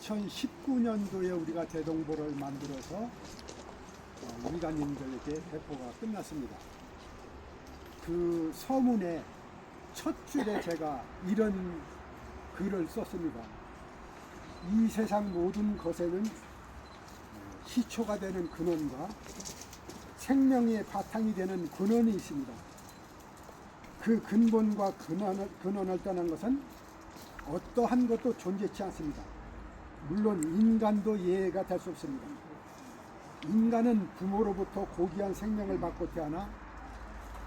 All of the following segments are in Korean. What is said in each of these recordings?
2019년도에 우리가 대동보를 만들어서 어, 민간인들에게 배포가 끝났습니다. 그 서문의 첫 줄에 제가 이런 글을 썼습니다. 이 세상 모든 것에는 어, 시초가 되는 근원과 생명의 바탕이 되는 근원이 있습니다. 그 근본과 근원을, 근원을 떠난 것은 어떠한 것도 존재치 않습니다. 물론 인간도 예외가 될 수 없습니다. 인간은 부모로부터 고귀한 생명을 받고 태어나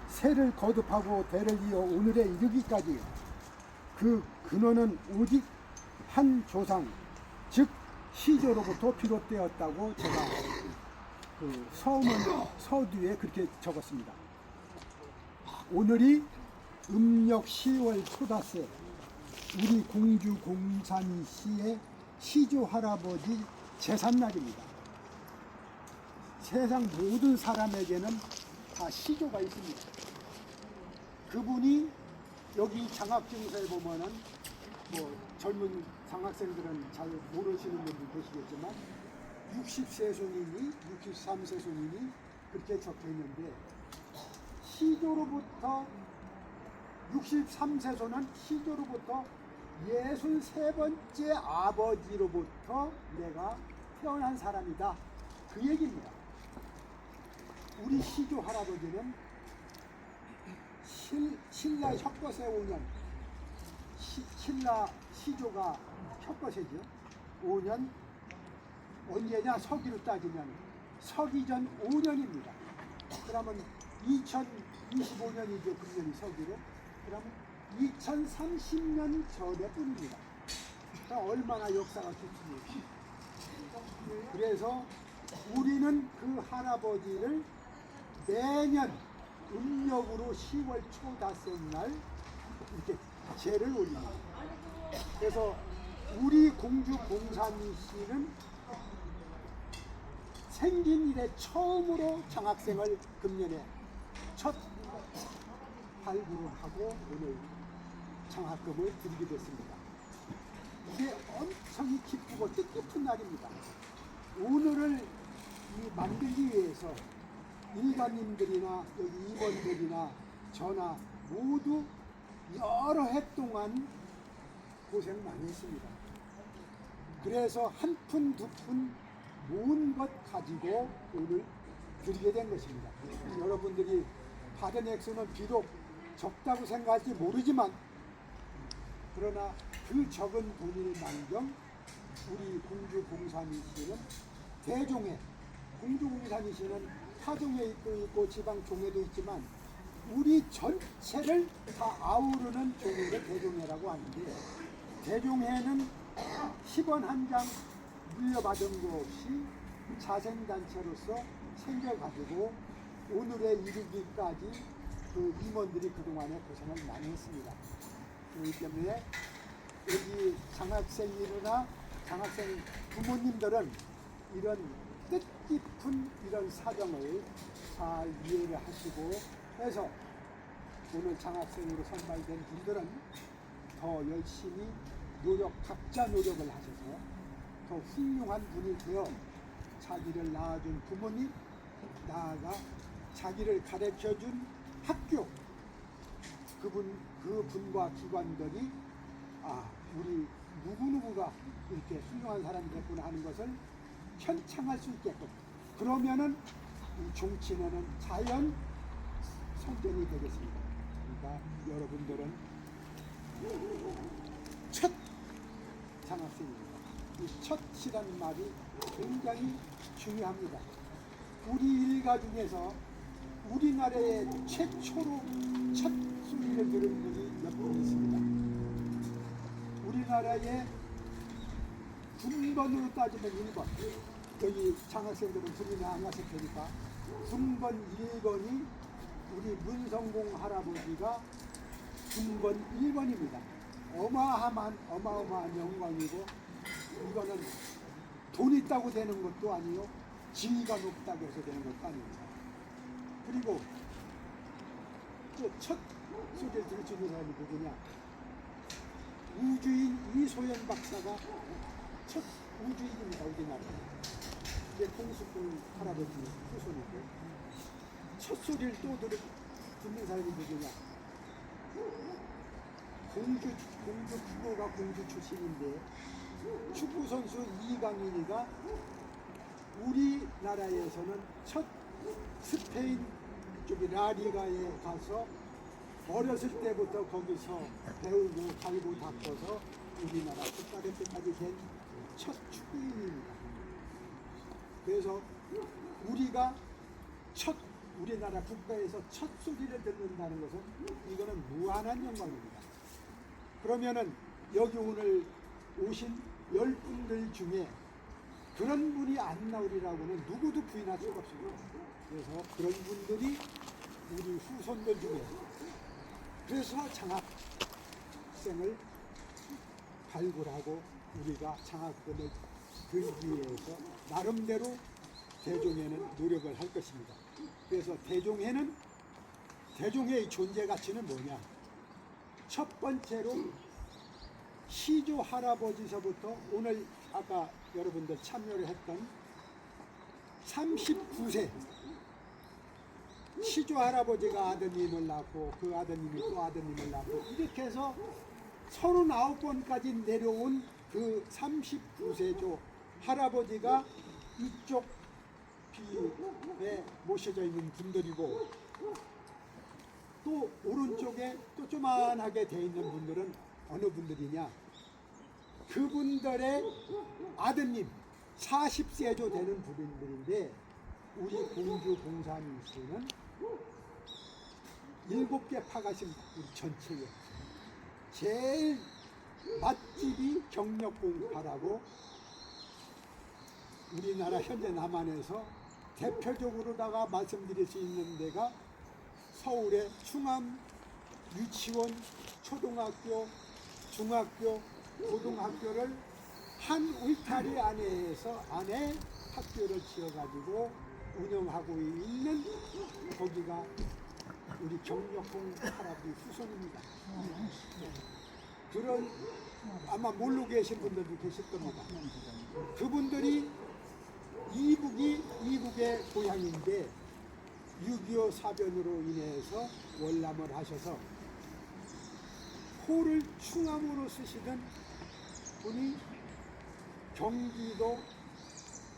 새를 거듭하고 대를 이어 오늘에 이르기까지 그 근원은 오직 한 조상, 즉 시조로부터 비롯되었다고 제가 그 서문 서두에 그렇게 적었습니다. 오늘이 음력 10월 초다새 우리 공주 공산시의 시조 할아버지 제삿날입니다. 세상 모든 사람에게는 다 시조가 있습니다. 그분이 여기 장학증서에 보면은 뭐 젊은 장학생들은 잘 모르시는 분들 계시겠지만 60세손이니 63세손이니 그렇게 적혀 있는데 시조로부터 63세 손은 시조로부터 63번째 아버지로부터 내가 태어난 사람이다. 그 얘기입니다. 우리 시조 할아버지는 실, 신라 협거세 5년, 시, 신라 시조가 협거세죠. 5년, 언제냐 서기로 따지면 서기전 5년입니다. 그러면 2025년이죠. 금년이 서기로. 그러면 2030년 전에 뿐입니다. 그러니까 얼마나 역사가 깊습니까? 그래서 우리는 그 할아버지를 매년 음력으로 10월 초다섯 날 이렇게 제를 올립니다. 그래서 우리 공주 공산이 씨는 생긴 이래 처음으로 장학생을 금년에 첫 발굴을 하고 오늘 장학금을 드리게 됐습니다. 이게 엄청 기쁘고 뜻깊은 날입니다. 오늘을 이 만들기 위해서 일가님들이나 여기 임원들이나 저나 모두 여러 해 동안 고생 많이 했습니다. 그래서 한 푼, 두푼 모은 것 가지고 오늘 드리게 된 것입니다. 여러분들이 받은 액수는 비록 적다고 생각할지 모르지만 그러나 그 적은 돈을 만경 우리 공주 공산이 씨는 대종회 공주 공산이 씨는 타종회도 있고 지방 종회도 있지만 우리 전체를 다 아우르는 종회를 대종회라고 하는데 대종회는 10원 한 장 물려받은 거 없이 자생단체로서 생겨가지고 오늘에 이르기까지 그 임원들이 그동안에 고생을 많이 했습니다. 그렇기 때문에 여기 장학생이나 장학생 부모님들은 이런 뜻깊은 이런 사정을 잘 이해를 하시고 해서 오늘 장학생으로 선발된 분들은 더 열심히 노력, 각자 노력을 하셔서 더 훌륭한 분이 되어 자기를 낳아준 부모님, 나아가 자기를 가르쳐 준 학교, 그분, 그 분과 기관들이 아, 우리 누구 누구가 이렇게 훌륭한 사람이 됐구나 하는 것을 현창할 수 있게끔 그러면은 이 종친회는 자연 성전이 되겠습니다. 그러니까 여러분들은 첫 장학생입니다. 이 첫이라는 말이 굉장히 중요합니다. 우리 일가 중에서 우리나라의 최초로 첫 소리를 들은 분이 몇 분 있습니다. 우리나라의 군번으로 따지면 1번. 여기 장학생들은 안 갔을 테니까. 군번 1번이 우리 문성공 할아버지가 군번 1번입니다. 어마어마한, 어마어마한 영광이고, 이거는 돈 있다고 되는 것도 아니요. 지위가 높다고 해서 되는 것도 아닙니다. 그리고 또첫 수 있는 사람이 누구냐? 우주인 이소연 박사가 첫 우주인입니다 우리나라. 이제 공수꾼 할아버지 후손인데 첫 소리를 또 들을 듣는 사람이 누구냐? 공주 공주 부모가 공주 출신인데 축구 선수 이강인이가 우리나라에서는 첫 스페인 쪽이 라리가에 가서 어렸을 때부터 거기서 배우고 갈고 닦아서 우리나라 국가대표까지 된첫 축구인입니다. 그래서 우리가 첫 우리나라 국가에서 첫 소리를 듣는다는 것은 이거는 무한한 영광입니다. 그러면은 여기 오늘 오신 열 분들 중에 그런 분이 안 나오리라고는 누구도 부인할 수가 없습니다. 그래서 그런 분들이 우리 후손들 중에 그래서 장학생을 발굴하고 우리가 장학금을 들기 위해서 나름대로 대종회는 노력을 할 것입니다. 그래서 대종회는 대종회의 존재 가치는 뭐냐? 첫 번째로 시조 할아버지서부터 오늘 아까 여러분들 참여를 했던 39세 시조 할아버지가 아드님을 낳고 그 아드님이 또 아드님을 낳고 이렇게 해서 39번까지 내려온 그 39세조 할아버지가 이쪽 비에 모셔져 있는 분들이고 또 오른쪽에 또 조만하게 돼 있는 분들은 어느 분들이냐? 그분들의 아드님 40세조 되는 분들인데 우리 공주 공산수는 일곱 개 파가십니다. 우리 전체에 제일 맛집이 경력공파라고 우리나라 현재 남한에서 대표적으로다가 말씀드릴 수 있는 데가 서울의 충암 유치원, 초등학교, 중학교, 고등학교를 한 울타리 안에서 안에 학교를 지어가지고 운영하고 있는 거기가 우리 경력공 할아버지 후손입니다. 네. 그런 아마 모르고 계신 분들도 계실 겁니다. 그분들이 이북이 이북의 고향인데 6.25 사변으로 인해서 월남을 하셔서 호를 충암으로 쓰시던 분이 경기도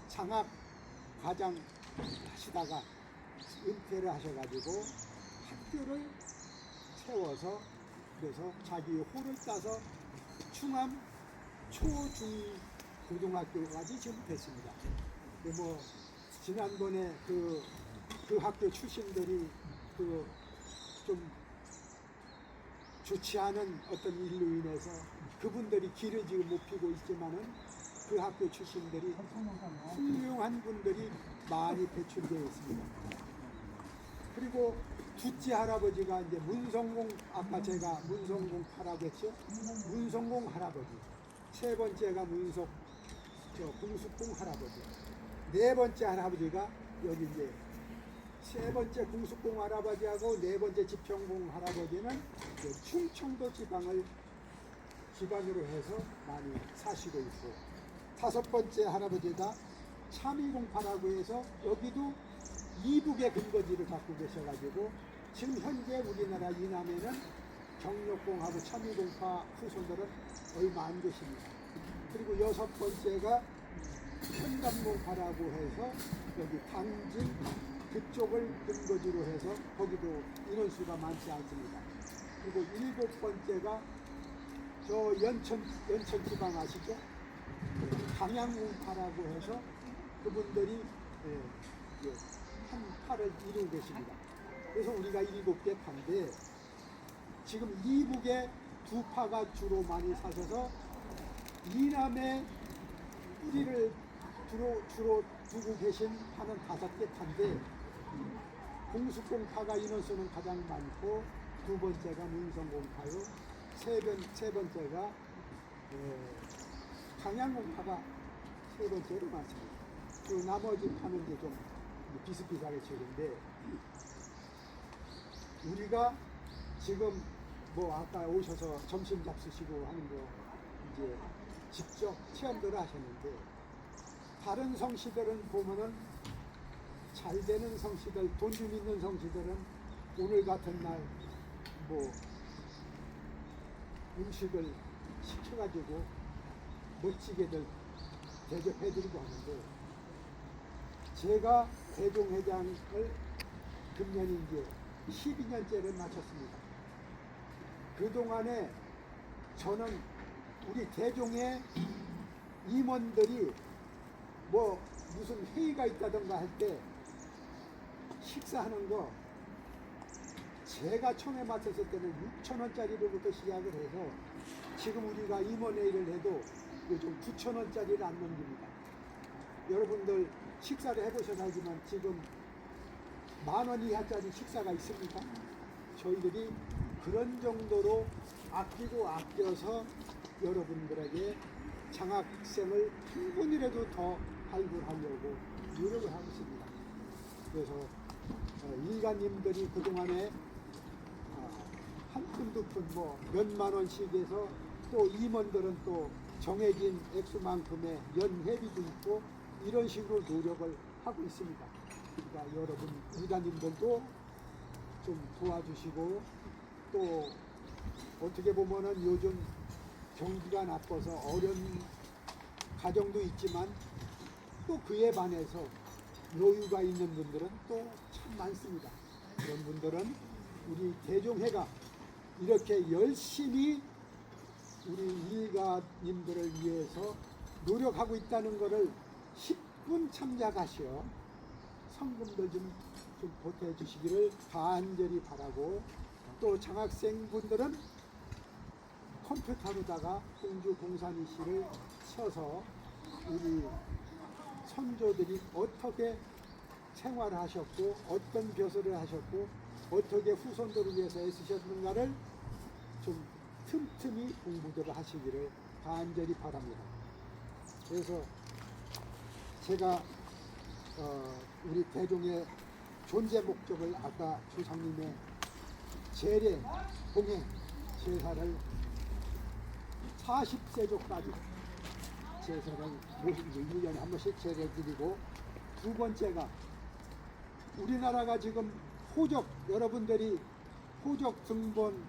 장학 과장 하시다가 은퇴를 하셔가지고 학교를 세워서 그래서 자기 호를 따서 충암 초중 고등학교까지 지금 됐습니다. 뭐 지난번에 그, 그 학교 출신들이 그 좀 좋지 않은 어떤 일로 인해서 그분들이 길을 지금 못 피고 있지만은 그 학교 출신들이 훌륭한 분들이 많이 배출되어 있습니다. 그리고 둘째 할아버지가 이제 문성공 아까 제가 문성공 하라고 했죠. 문성공 할아버지. 세 번째가 문석 저 공숙공 할아버지. 네 번째 할아버지가 여기 이제 세 번째 공숙공 할아버지하고 네 번째 지평공 할아버지는 충청도 지방을 기반으로 해서 많이 사시고 있고 다섯 번째 할아버지가 참이공파라고 해서 여기도 이북의 근거지를 갖고 계셔가지고 지금 현재 우리나라 이남에는 경력공하고 참이공파 후손들은 얼마 안 계십니다. 그리고 여섯 번째가 현감공파라고 해서 여기 당진 그쪽을 근거지로 해서 거기도 인원수가 많지 않습니다. 그리고 일곱 번째가 저 연천 연천 지방 아시죠? 강양공파라고 해서 그분들이 예, 예, 한 파를 이루고 계십니다. 그래서 우리가 일곱 개 파인데 지금 이북에 두 파가 주로 많이 사셔서 이남에 뿌리를 주로, 주로 두고 계신 파는 다섯 개 파인데 공수공파가 인원수는 가장 많고 두 번째가 문성공파요 세, 번, 세 번째가 에, 강양공파가 세 번째로 많습니다. 그 나머지 파는 게좀 비슷비슷하게 지는데 우리가 지금 뭐 아까 오셔서 점심 잡수시고 하는 거 이제 직접 체험들을 하셨는데 다른 성씨들은 보면은 잘 되는 성씨들, 돈 좀 있는 성씨들은 오늘 같은 날 뭐 음식을 시켜가지고 멋지게들 대접해드리고 하는데 제가 대종회장을 금년 이제 12년째를 마쳤습니다. 그동안에 저는 우리 대종의 임원들이 뭐 무슨 회의가 있다던가 할 때 식사하는 거 제가 처음에 맡았을 때는 6천 원짜리로부터 시작을 해서 지금 우리가 임원회의를 해도 요즘 9천 원짜리를 안 넘깁니다. 여러분들 식사를 해보셔서 알지만 지금 만 원 이하짜리 식사가 있습니까? 저희들이 그런 정도로 아끼고 아껴서 여러분들에게 장학생을 한 분이라도 더 발굴하려고 노력을 하고 있습니다. 그래서 어, 일가님들이 그동안에 어, 한 푼, 두 푼, 뭐 몇만 원씩 해서 또 임원들은 또 정해진 액수만큼의 연회비도 있고 이런 식으로 노력을 하고 있습니다. 그러니까 여러분 일가님들도 좀 도와주시고 또 어떻게 보면은 요즘 경기가 나빠서 어려운 가정도 있지만 또 그에 반해서 여유가 있는 분들은 또 참 많습니다. 그런 분들은 우리 대종회가 이렇게 열심히 우리 일가님들을 위해서 노력하고 있다는 것을 10분 참작하시어 성금들 좀, 좀 보태주시기를 간절히 바라고 또 장학생분들은 컴퓨터로다가 공주 공산이 씨를 쳐서 우리 선조들이 어떻게 생활하셨고 어떤 벼슬을 하셨고 어떻게 후손들을 위해서 애쓰셨는가를 좀 틈틈이 공부들을 하시기를 간절히 바랍니다. 그래서 제가 어, 우리 대종의 존재 목적을 아까 조상님의 재례, 봉행, 제사를 40세조까지 제사를 모두 1년에 한 번씩 제례 드리고 두 번째가 우리나라가 지금 호적 여러분들이 호적 등본,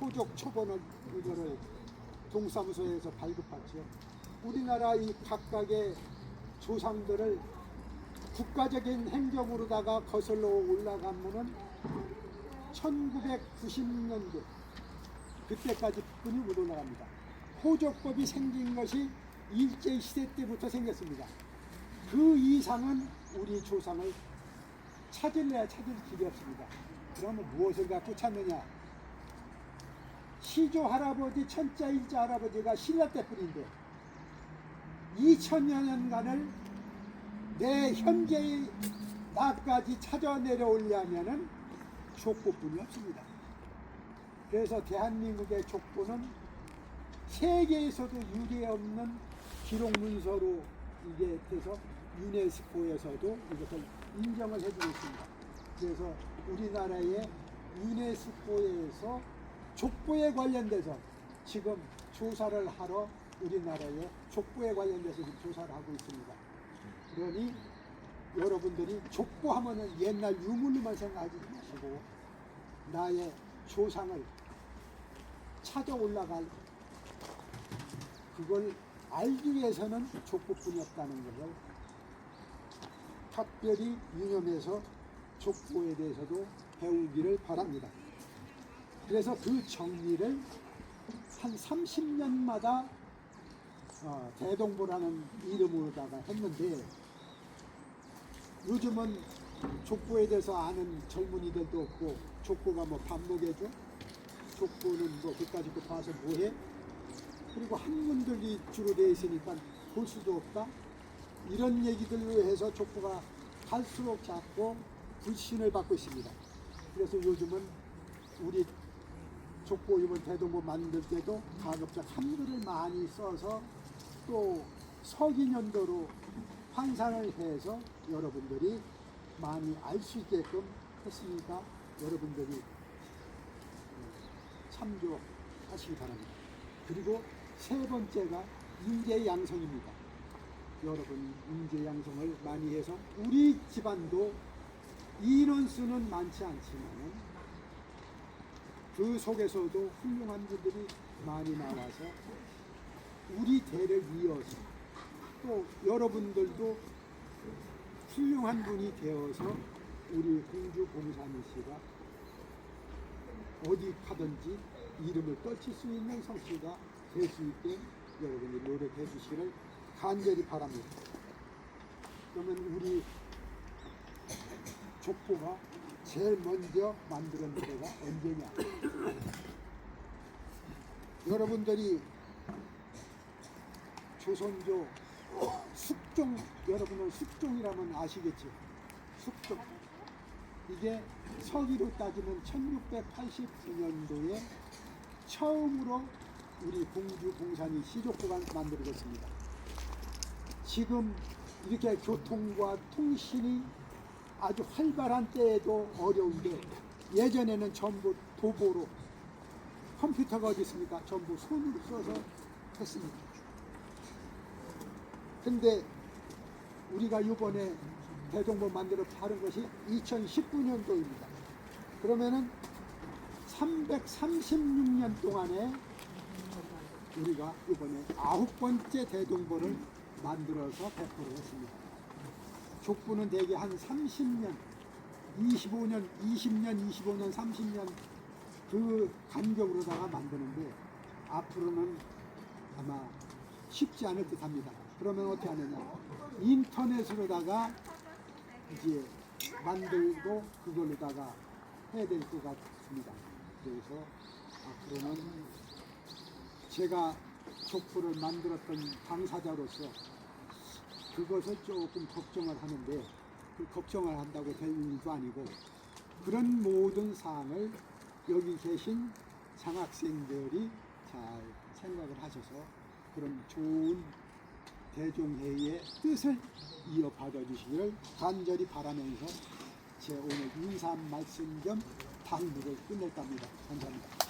호적 초본을 이거를 동사무소에서 발급받죠. 우리나라 이 각각의 조상들을 국가적인 행정으로다가 거슬러 올라가면은 1990년대 그때까지 뿐이 못 올라갑니다. 호적법이 생긴 것이 일제 시대 때부터 생겼습니다. 그 이상은 우리 조상을 찾을래야 찾을 길이 없습니다. 그러면 무엇을 갖고 찾느냐? 시조 할아버지, 천자 일자 할아버지가 신라 때 뿐인데 2000여 년간을 내 현재의 나까지 찾아 내려오려면은 족보뿐이 없습니다. 그래서 대한민국의 족보는 세계에서도 유례 없는 기록 문서로 이게 돼서 유네스코에서도 이것을 인정을 해주고 있습니다. 그래서 우리나라의 유네스코에서 족보에 관련돼서 지금 조사를 하러 우리나라의 족보에 관련돼서 조사를 하고 있습니다. 그러니 여러분들이 족보 하면은 옛날 유물로만 생각하지 마시고 나의 조상을 찾아 올라갈 그걸 알기 위해서는 족보뿐이 없다는 것을 특별히 유념해서 족보에 대해서도 배우기를 바랍니다. 그래서 그 정리를 한 30년마다 어, 대동보라는 이름으로다가 했는데 요즘은 족보에 대해서 아는 젊은이들도 없고 족보가 뭐 밥 먹여줘? 족보는 뭐 그까짓 거 봐서 뭐해? 그리고 한문들이 주로 되어 있으니까 볼 수도 없다? 이런 얘기들로 해서 족보가 갈수록 작고 불신을 받고 있습니다. 그래서 요즘은 우리 족보 이번 대동보 만들 때도 가급적 한글을 많이 써서 또 서기년도로 환산을 해서 여러분들이 많이 알 수 있게끔 했으니까 여러분들이 참조하시기 바랍니다. 그리고 세 번째가 인재 양성입니다. 여러분 인재 양성을 많이 해서 우리 집안도 인원수는 많지 않지만 그 속에서도 훌륭한 분들이 많이 나와서 우리 대를 이어서 또 여러분들도 훌륭한 분이 되어서 우리 공주 공산이 씨가 어디 가든지 이름을 떨칠 수 있는 성씨가 될 수 있게 여러분이 노력해 주시기를 간절히 바랍니다. 그러면 우리 족보가 제일 먼저 만들어 노래가 언제냐? 여러분들이 조선조 숙종 여러분은 숙종이라면 아시겠죠? 숙종 이게 서기로 따지면 1689년도에 처음으로 우리 공주 공산이 시족부가 만들어졌습니다. 지금 이렇게 교통과 통신이 아주 활발한 때에도 어려운데 예전에는 전부 도보로 컴퓨터가 어디 있습니까? 전부 손으로 써서 했습니다. 근데 우리가 이번에 대동본 만들어 파는 것이 2019년도입니다. 그러면은 336년 동안에 우리가 이번에 아홉 번째 대동본을 만들어서 배포를 했습니다. 족부는 대개 한 30년, 25년, 20년, 25년, 30년 그 간격으로다가 만드는데 앞으로는 아마 쉽지 않을 듯 합니다. 그러면 어떻게 하느냐. 인터넷으로다가 이제 만들고 그걸로다가 해야 될 것 같습니다. 그래서 앞으로는 제가 족보를 만들었던 당사자로서 그것을 조금 걱정을 하는데 그 걱정을 한다고 될 일도 아니고 그런 모든 사항을 여기 계신 장학생들이 잘 생각을 하셔서 그런 좋은 대종회의의 뜻을 이어받아 주시기를 간절히 바라면서 제 오늘 인사 말씀 겸 당부를 끝낼까 합니다. 감사합니다.